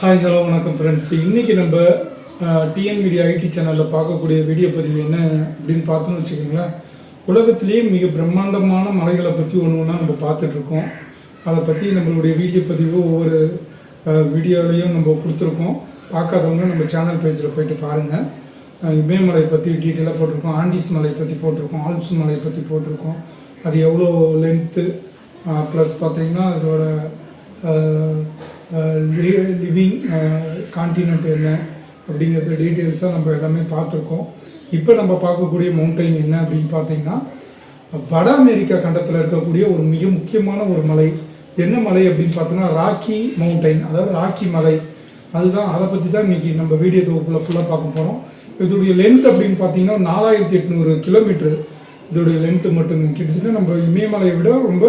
Hi hello வணக்கம் friends இன்றைக்கி நம்ம டிஎன் மீடியா ஐடி சேனலில் பார்க்கக்கூடிய வீடியோ பதிவு என்ன அப்படின்னு பார்த்தோன்னு வச்சுக்கோங்களேன். உலகத்திலேயே மிக பிரம்மாண்டமான மலைகளை பற்றி ஒன்று ஒன்றா நம்ம பார்த்துட்ருக்கோம். அதை பற்றி நம்மளுடைய வீடியோ பதிவு ஒவ்வொரு வீடியோலையும் நம்ம கொடுத்துருக்கோம். பார்க்காதவங்க நம்ம சேனல் பேஜில் போயிட்டு பாருங்கள் இமயமலை பற்றி டீட்டெயிலாக போட்டிருக்கோம். ஆண்டிஸ் மலை பற்றி போட்டிருக்கோம். ஆல்ப்ஸ் மலை பற்றி போட்டிருக்கோம். அது எவ்வளோ லென்த்து ப்ளஸ் பார்த்தீங்கன்னா அதோட லிவிங் கான்டினென்ட் என்ன அப்படிங்கிறத டீட்டெயில்ஸாக நம்ம எல்லாமே பார்த்துருக்கோம். இப்போ நம்ம பார்க்கக்கூடிய மவுண்டைன் என்ன அப்படின்னு பார்த்தீங்கன்னா வட அமெரிக்கா கண்டத்தில் இருக்கக்கூடிய ஒரு மிக முக்கியமான ஒரு மலை. என்ன மலை அப்படின்னு பார்த்தோன்னா ராக்கி மவுண்டைன் அதாவது ராக்கி மலை. அதுதான் அதை பற்றி தான் இன்றைக்கி நம்ம வீடியோ தொகுப்பில் ஃபுல்லாக பார்க்க போகிறோம் இதோடைய லென்த் அப்படின்னு பார்த்தீங்கன்னா நாலாயிரத்தி எட்நூறு கிலோமீட்டர் இதோடைய லென்த்து மட்டுங்க. கிட்டத்தட்ட நம்ம இமயமலையை விட ரொம்ப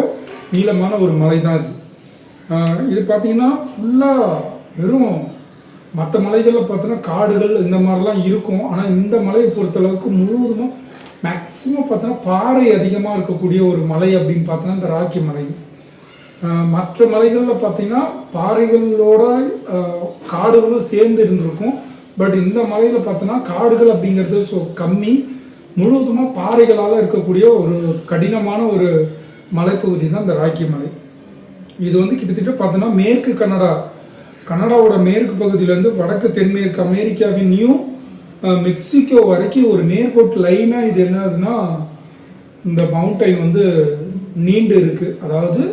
நீளமான ஒரு மலை தான் இது. இது பார்த்தீங்கன்னா ஃபுல்லாக வெறும் மற்ற மலைகளில் பார்த்தோன்னா காடுகள் இந்த மாதிரிலாம் இருக்கும். ஆனால் இந்த மலையை பொறுத்தளவுக்கு முழுவதுமாக மேக்ஸிமம் பார்த்தோன்னா பாறை அதிகமாக இருக்கக்கூடிய ஒரு மலை அப்படின்னு பார்த்தோன்னா இந்த ராக்கி மலை. மற்ற மலைகளில் பார்த்தீங்கன்னா பாறைகளோட காடுகளும் சேர்ந்து இருந்திருக்கும். பட் இந்த மலையில் பார்த்தோன்னா காடுகள் அப்படிங்கிறது ஸோ கம்மி. முழுவதுமாக பாறைகளால் இருக்கக்கூடிய ஒரு கடினமான ஒரு மலைப்பகுதி தான் இந்த ராக்கி மலை. இது வந்து கிட்டத்தட்ட பார்த்தோன்னா மேற்கு கனடா. கனடாவோட மேற்கு பகுதியிலேருந்து வடக்கு தென்மேற்கு அமெரிக்காவின் நியூ மெக்சிகோ வரைக்கும் ஒரு நேர்கோட்டு லைனாக இது என்னதுன்னா இந்த மவுண்டைன் வந்து நீண்டு இருக்குது அதாவது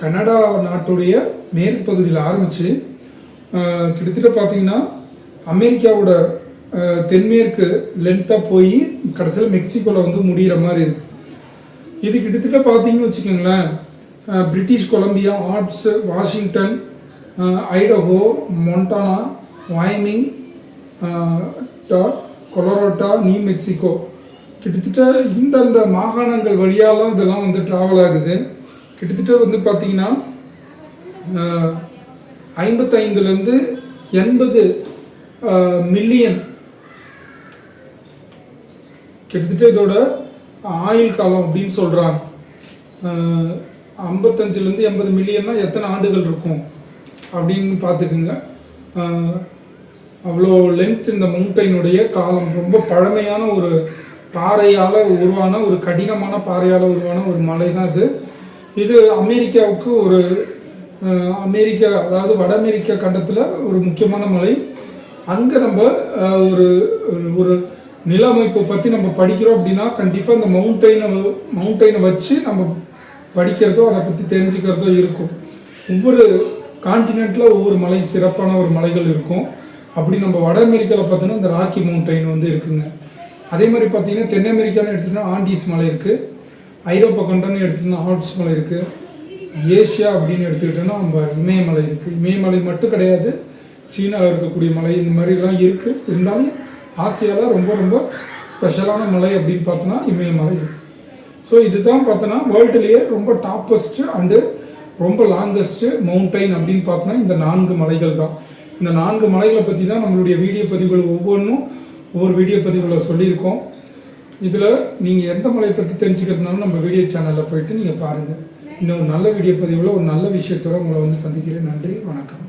கனடா நாட்டுடைய மேற்கு பகுதியில் ஆரம்பித்து கிட்டத்தட்ட பார்த்தீங்கன்னா அமெரிக்காவோட தென்மேற்கு லென்த்தாக போய் கடைசியில் மெக்சிகோவில் வந்து முடிகிற மாதிரி இருக்குது இது கிட்டத்தட்ட பார்த்தீங்கன்னு வச்சுக்கோங்களேன் பிரிட்டிஷ் கொலம்பியா ஆர்ட்ஸ் வாஷிங்டன் ஐடஹோ மொண்டானா வாய்மிங் டா- கொலரோட்டா நியூ மெக்சிகோ. கிட்டத்தட்ட இந்தந்த மாகாணங்கள் வழியாலாம் இதெல்லாம் வந்து ட்ராவல் ஆகுது. கிட்டத்தட்ட வந்து பார்த்தீங்கன்னா ஐம்பத்தைந்துலேருந்து எண்பது மில்லியன் கிட்டத்தட்ட இதோட ஆயுள் காலம் அப்படின்னு சொல்கிறாங்க ஐம்பத்தஞ்சிலேருந்து எண்பது மில்லியன்னா எத்தனை ஆண்டுகள் இருக்கும் அப்படின்னு பார்த்துக்குங்க. அவ்வளோ லென்த் இந்த மவுண்டைனுடைய காலம். ரொம்ப பழமையான ஒரு பாறையால் உருவான ஒரு கடினமான பாறையால் உருவான ஒரு மலை தான் இது. இது அமெரிக்காவுக்கு ஒரு அமெரிக்கா அதாவது வட அமெரிக்கா கண்டத்தில் ஒரு முக்கியமான மலை. அங்கே நம்ம ஒரு ஒரு நில அமைப்பை பற்றி நம்ம படிக்கிறோம் அப்படின்னா கண்டிப்பாக இந்த மவுண்டைனை மவுண்டைனை வச்சு நம்ம படிக்கிறதோ அதை பற்றி தெரிஞ்சுக்கிறதோ இருக்கும். ஒவ்வொரு கான்டினெண்ட்டில் ஒவ்வொரு மலை சிறப்பான ஒரு மலைகள் இருக்கும். அப்படி நம்ம வட அமெரிக்காவில் பார்த்தோன்னா இந்த ராக்கி மவுண்டைன் வந்து இருக்குங்க. அதே மாதிரி பார்த்தீங்கன்னா தென் அமெரிக்கான்னு எடுத்துட்டோம்னா ஆண்டிஸ் மலை இருக்குது ஐரோப்பா கண்டம்னு எடுத்துகிட்டோம்னா ஆல்ப்ஸ் மலை இருக்குது ஏஷியா அப்படின்னு எடுத்துக்கிட்டோம்னா நம்ம இமயமலை இருக்குது இமயமலை மட்டும் கிடையாது. சீனாவில் இருக்கக்கூடிய மலை இந்த மாதிரிலாம் இருக்குது இருந்தாலும் ஆசியாவில் ரொம்ப ரொம்ப ஸ்பெஷலான மலை அப்படின்னு பார்த்தோன்னா இமயமலை இருக்குது ஸோ இதுதான் பார்த்தோன்னா வேர்ல்டுலேயே ரொம்ப டாப்பஸ்ட் அண்டு ரொம்ப லாங்கஸ்ட்டு மவுண்டைன் அப்படின்னு பார்த்தோன்னா இந்த நான்கு மலைகள் தான். இந்த நான்கு மலைகளை பற்றி தான் நம்மளுடைய வீடியோ பதிவுகள் ஒவ்வொன்றும் ஒவ்வொரு வீடியோ பதிவுகளை சொல்லியிருக்கோம். இதில் நீங்கள் எந்த மலையை பற்றி தெரிஞ்சுக்கிறதுனாலும் நம்ம வீடியோ சேனலில் போயிட்டு நீங்கள் பாருங்கள் இன்னும் ஒரு நல்ல வீடியோ பதிவில் ஒரு நல்ல விஷயத்தோட உங்களை வந்து சந்திக்கிறேன். நன்றி வணக்கம்.